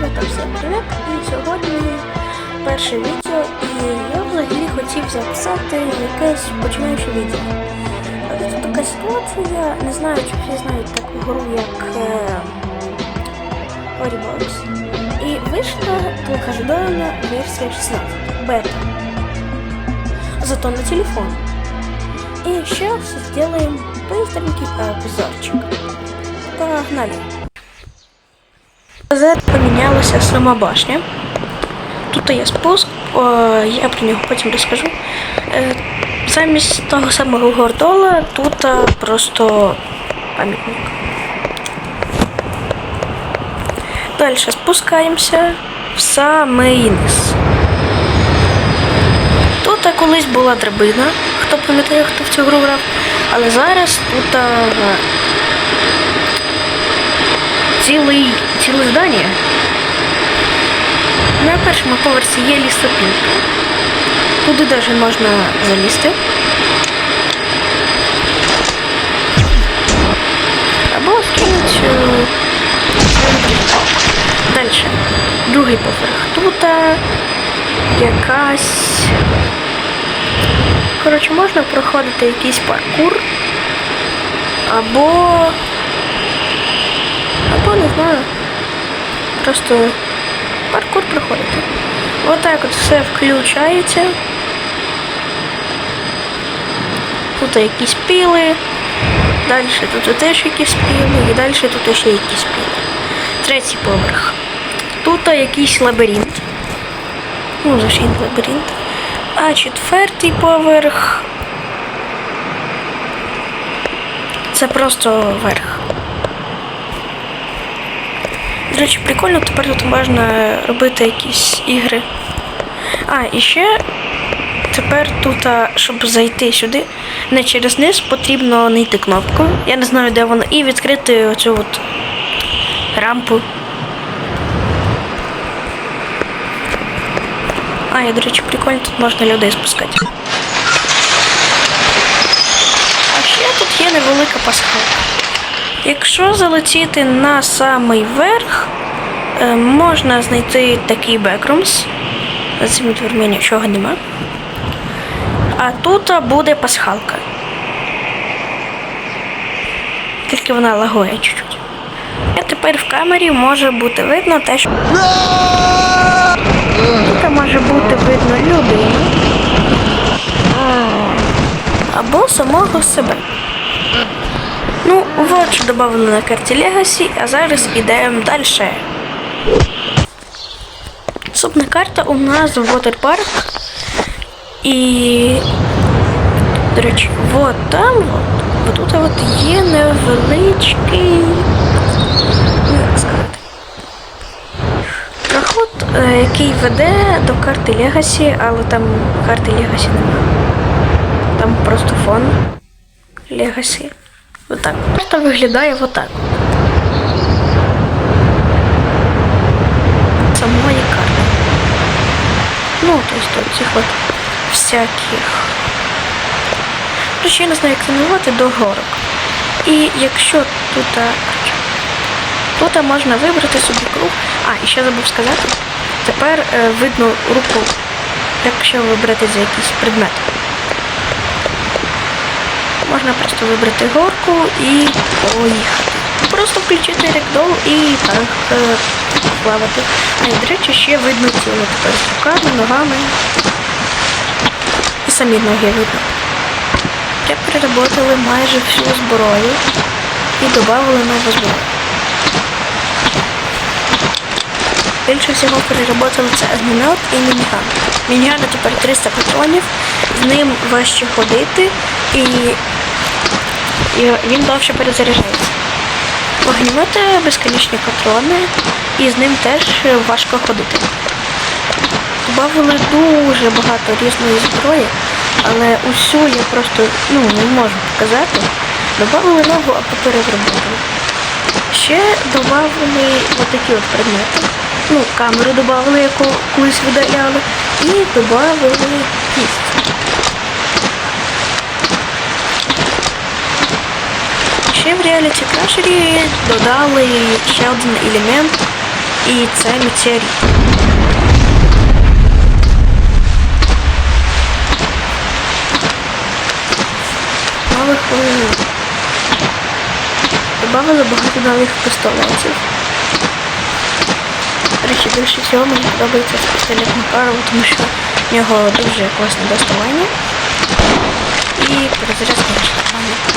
Ребята, всім привіт! І сьогодні перше відео, і я взагалі хотів записати якесь починаюче відео. Але тут така ситуація, не знаю, чи всі знають таку гру, як е, І вийшла довгождана версія 16 бета. Зато на телефон. И сейчас сделаем быстренький обзорчик. Погнали! Z помінялася сама башня. Тут є спуск, я про нього потім розкажу. Е, Замість того самого гордола тут е, просто пам'ятник. Далі спускаємося в самий низ. Тут е, колись була драбина, хто пам'ятає, хто в цю гру грав, але зараз тут цілий, ціле здання. На першому поверсі є лісопілка. Туди навіть можна залізти. Або скинуть. Далі. Другий поверх. Тут якась. Коротше, можна проходити якийсь паркур. Або. Або не знаю. Просто паркур проходити. Отак от все включається. Тут якісь піли. Далі тут теж якісь піли. І далі тут ще якісь піли. Третій поверх. Тут якийсь лабіринт. Ну, зачем лабіринт. А четвертий поверх. Це просто верх. До речі, прикольно, тепер тут можна робити якісь ігри. А, і ще тепер тут, щоб зайти сюди, не через низ, потрібно знайти кнопку. Я не знаю, де вона, і відкрити оцю от рампу. А, і, до речі, прикольно, тут можна людей спускати. А ще тут є невелика пасхалка. Якщо залетіти на самий верх, е, можна знайти такий бекрумс. За цими дверми нічого нема. А тут буде пасхалка. Тільки вона лагує чуть-чуть. А тепер в камері може бути видно те, що. Тут може бути видно людину. Або самого себе. Вот що додано на карті Legacy, а зараз ідемо далі. Наступна карта у нас Water І, до речі, вот там от, от тут от є невеличкий. Як сказати. Проход, е, який веде до карти Legacy, але там карти Legacy немає. Там просто фон Legacy. Отак. Просто виглядає отак. Самої карти. Ну, тобто цих от всяких. Короче, я не знаю, як це назвати, до горок. І якщо тут. Тут можна вибрати собі круг. А, і ще забув сказати. Тепер е, видно руку, якщо ви берете за якийсь предмет. Можна просто вибрати горку і поїхати. Просто включити рекдол і так е, плавати. До речі, ще видно тіло тепер руками, ногами. І самі ноги видно. Я переработали майже всю зброю і додали нову зброю. Більше всього переработали це огнемет і мініган. Мінігана тепер 300 патронів, з ним важче ходити і і він довше перезаряджається. Вогнемети безконечні патрони, і з ним теж важко ходити. Добавили дуже багато різної зброї, але усю я просто ну, не можу показати. Добавили нову, а переробили. Ще додали отакі от предмети. Ну, камеру додали, яку колись видаляли, і додали кість. Ще в Reality Crasher додали ще один елемент, і це метеорит. Нових воїнів. Добавили багато нових пістолетів. Речі, більше всього мені подобається пістолет Макарова, тому що в нього дуже класне доставання і перезарядка.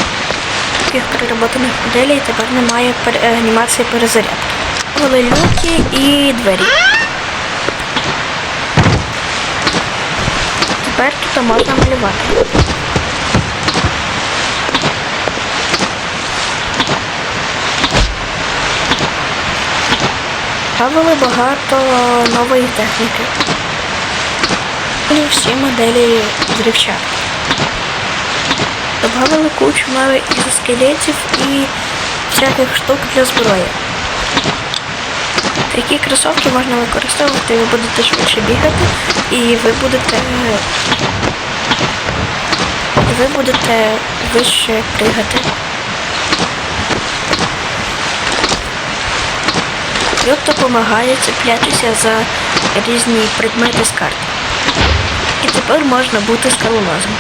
Таких переработаних моделей тепер немає е, анімації перезарядки. Були люки і двері. Тепер тут можна малювати. Ставили багато нової техніки. І всі моделі зрівчат. Добавили кучу нових екзоскелетів і всяких штук для зброї. Такі кросовки можна використовувати, ви будете швидше бігати і ви будете. Ви будете вище пригати. Крюк допомагає цеплятися за різні предмети з карти. І тепер можна бути скалолазом.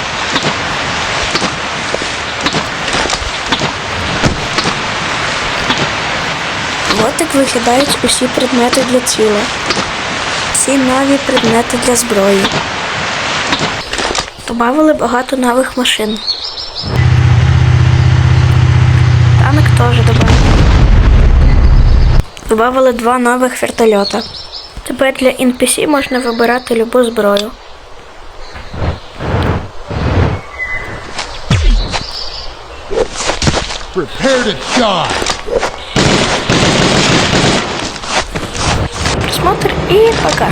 От як виглядають усі предмети для тіла. Всі нові предмети для зброї. Добавили багато нових машин. Танк теж добавили. Добавили два нових вертольота. Тепер для NPC можна вибирати любу зброю. Prepare to die. І пока.